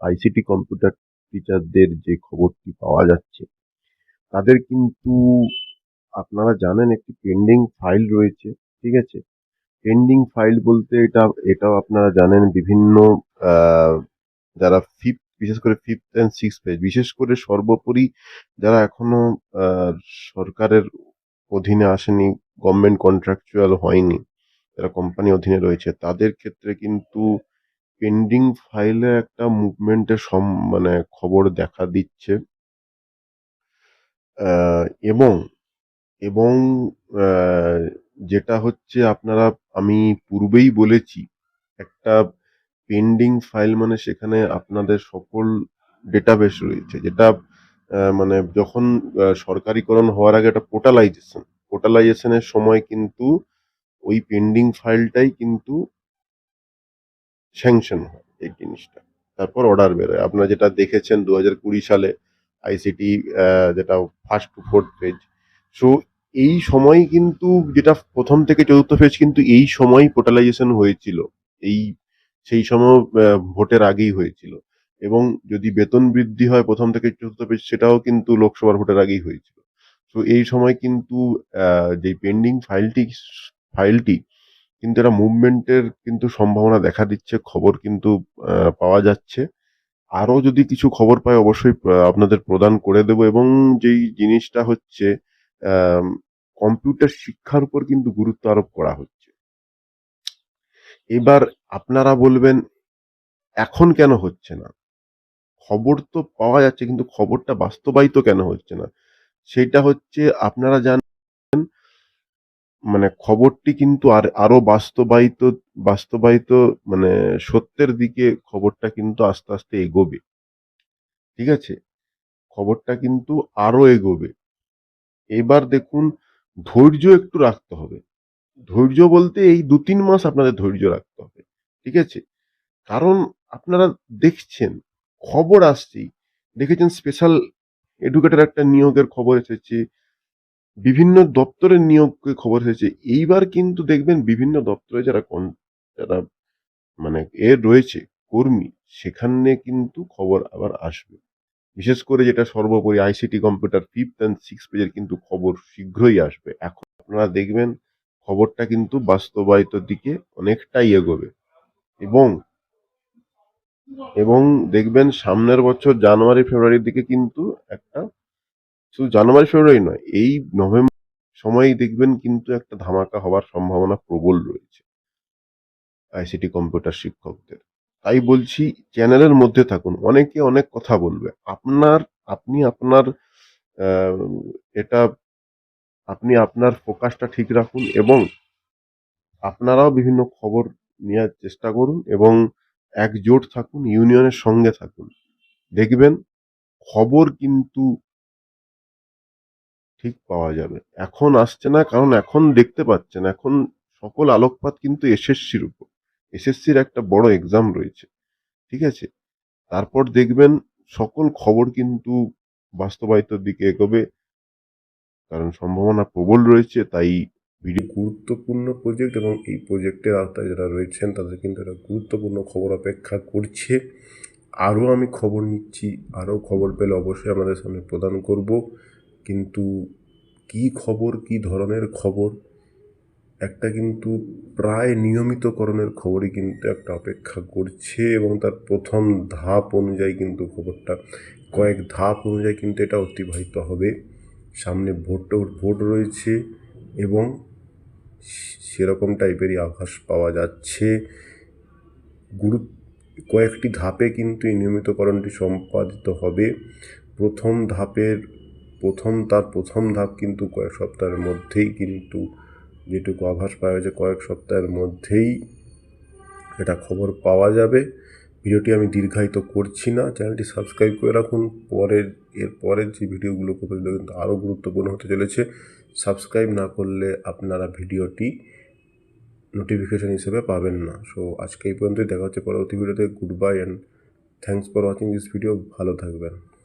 ICT computer টিচারদের যে খবরটি পাওয়া যাচ্ছে, তাদের কিন্তু আপনারা জানেন একটি পেন্ডিং ফাইল রয়েছে, ঠিক আছে? পেন্ডিং ফাইল বলতে এটা, এটাও আপনারা জানেন বিভিন্ন যারা ফিফথ বিশেষ করে ফিফথ অ্যান্ড সিক্স পেজ বিশেষ করে সর্বোপরি যারা এখনও সরকারের অধীনে আসেনি গভর্নমেন্ট কন্ট্রাকচুয়াল হয়নি, যারা কোম্পানি অধীনে রয়েছে, তাদের ক্ষেত্রে কিন্তু পেন্ডিং ফাইলে একটা মুভমেন্টের সম মানে খবর দেখা দিচ্ছে। আহ, এবং এবং যেটা হচ্ছে আপনারা আমি পূর্বেই বলেছি একটা পেন্ডিং ফাইল মানে সেখানে আপনাদের সকল ডেটাবেস রয়েছে। যেটা মানে যখন সরকারিকরণ হওয়ার আগে একটা পোর্টালাইজেশন পোর্টালাইজেশনের সময় কিন্তু ওই পেন্ডিং ফাইলটাই কিন্তু স্যাংশন হয় এই জিনিসটা। তারপর অর্ডার বেরোয়। আপনারা যেটা দেখেছেন দু হাজার কুড়ি সালে আইসিটি যেটা first to fourth page so এই সময় কিন্তু যেটা প্রথম থেকে চতুর্থ পেজ কিন্তু এই সময় পোর্টালাইজেশন হয়েছিল। এই, সেই সময় ভোটের আগেই হয়েছিল। এবং যদি বেতন বৃদ্ধি হয় প্রথম থেকে চতুর্থ পেজ সেটাও কিন্তু লোকসভার ভোটের আগেই হয়েছিল। তো এই সময় কিন্তু যে পেন্ডিং ফাইলটি ফাইলটি কিন্তু একটা মুভমেন্টের কিন্তু সম্ভাবনা দেখা দিচ্ছে, খবর কিন্তু পাওয়া যাচ্ছে। আরও যদি কিছু খবর পাই, অবশ্যই আপনাদের প্রদান করে দেব এবং যেই জিনিসটা হচ্ছে কম্পিউটার শিক্ষার উপর কিন্তু গুরুত্ব আরোপ করা হচ্ছে। এবার আপনারা বলবেন, এখন কেন হচ্ছে না? খবর তো পাওয়া যাচ্ছে, কিন্তু খবরটা বাস্তবায়িত কেন হচ্ছে না? সেটা হচ্ছে, আপনারা জানেন মানে খবরটি কিন্তু আর, আরও বাস্তবায়িত বাস্তবায়িত মানে সত্যের দিকে খবরটা কিন্তু আস্তে আস্তে এগোবে। ঠিক আছে? খবরটা কিন্তু আরও এগোবে। এবার দেখুন, ধৈর্য একটু রাখতে হবে। ধৈর্য বলতে এই দু তিন মাস আপনাদের ধৈর্য রাখতে হবে। ঠিক আছে? কারণ আপনারা দেখছেন, খবর আসছেই। দেখেছেন স্পেশাল এডুকেটর একটা নিয়োগের খবর এসেছে বিভিন্ন দপ্তরের নিয়োগের খবর হয়েছে। এইবার কিন্তু দেখবেন বিভিন্ন দপ্তরে যারা কন- যারা মানে এ রয়েছে, কর্মী, সেখানে কিন্তু খবর আবার আসবে। বিশেষ করে যেটা সর্বোপরি ICT computer fifth and six পেজের কিন্তু খবর শীঘ্রই আসবে। এখন আপনারা দেখবেন খবরটা কিন্তু বাস্তবায়িত দিকে অনেকটাই এগোবে। এবং এবং দেখবেন সামনের বছর জানুয়ারি, ফেব্রুয়ারির দিকে কিন্তু একটা শুধু জানুয়ারি, ফেব্রুয়ারি নয়, এই নভেম্বর সময় দেখবেন কিন্তু একটা ধামাকা হওয়ার সম্ভাবনা প্রবল রয়েছে। আইসিটি কম্পিউটার শিক্ষকদের। তাই বলছি, চ্যানেলের মধ্যে থাকুন। অনেকে অনেক কথা বলবে। আপনার, আপনি আপনার এটা, আপনি আপনার ফোকাসটা ঠিক রাখুন এবং আপনারাও বিভিন্ন খবর নেওয়ার চেষ্টা করুন এবং একজোট থাকুন ইউনিয়নের সঙ্গে থাকুন। দেখবেন খবর কিন্তু ঠিক পাওয়া যাবে। এখন আসছে না, কারণ এখন দেখতে পাচ্ছেন, এখন সকল আলোকপাত কিন্তু এসএসসির উপর। এসএসসির একটা বড় এক্সাম রয়েছে, ঠিক আছে? তারপর দেখবেন সকল খবর কিন্তু বাস্তবায়িতর দিকে এগোবে, কারণ সম্ভাবনা প্রবল রয়েছে, তাই ভিডিও গুরুত্বপূর্ণ প্রজেক্ট এবং এই প্রজেক্টের আওতায় যারা রয়েছেন, তাদের কিন্তু একটা গুরুত্বপূর্ণ খবর অপেক্ষা করছে। আরও আমি খবর নিচ্ছি, আরও খবর পেলে অবশ্যই আমাদের সামনে প্রদান করব। কিন্তু কি খবর, কি ধরনের খবর? একটা কিন্তু প্রায় নিয়মিতকরণের খবরই কিন্তু একটা অপেক্ষা করছে এবং তার প্রথম ধাপ অনুযায়ী কিন্তু খবরটা, কয়েক ধাপ অনুযায়ী কিন্তু এটা অতিবাহিত হবে। সামনে ভোট ভোট রয়েছে এবং সেরকম টাইপেরই আভাস পাওয়া যাচ্ছে। গুরু কয়েকটি ধাপে কিন্তু এই নিয়মিতকরণটি সম্পাদিত হবে। প্রথম ধাপের প্রথম, তার প্রথম ধাপ কিন্তু কয়েক সপ্তাহের মধ্যেই কিন্তু যেটুকু আভাস পাওয়া যাচ্ছে কয়েক সপ্তাহের মধ্যেই এটা খবর পাওয়া যাবে। ভিডিওটি আমি দীর্ঘায়িত করছি না। চ্যানেলটি সাবস্ক্রাইব করে রাখুন। পরের, এর পরের যে ভিডিওগুলো সেগুলো কিন্তু আরও গুরুত্বপূর্ণ হতে চলেছে। সাবস্ক্রাইব না করলে আপনারা ভিডিওটি নোটিফিকেশন হিসেবে পাবেন না। সো, আজকে এই পর্যন্তই। দেখা হচ্ছে পরবর্তী ভিডিওতে। Good bye, and thanks for watching this video. ভালো থাকবেন।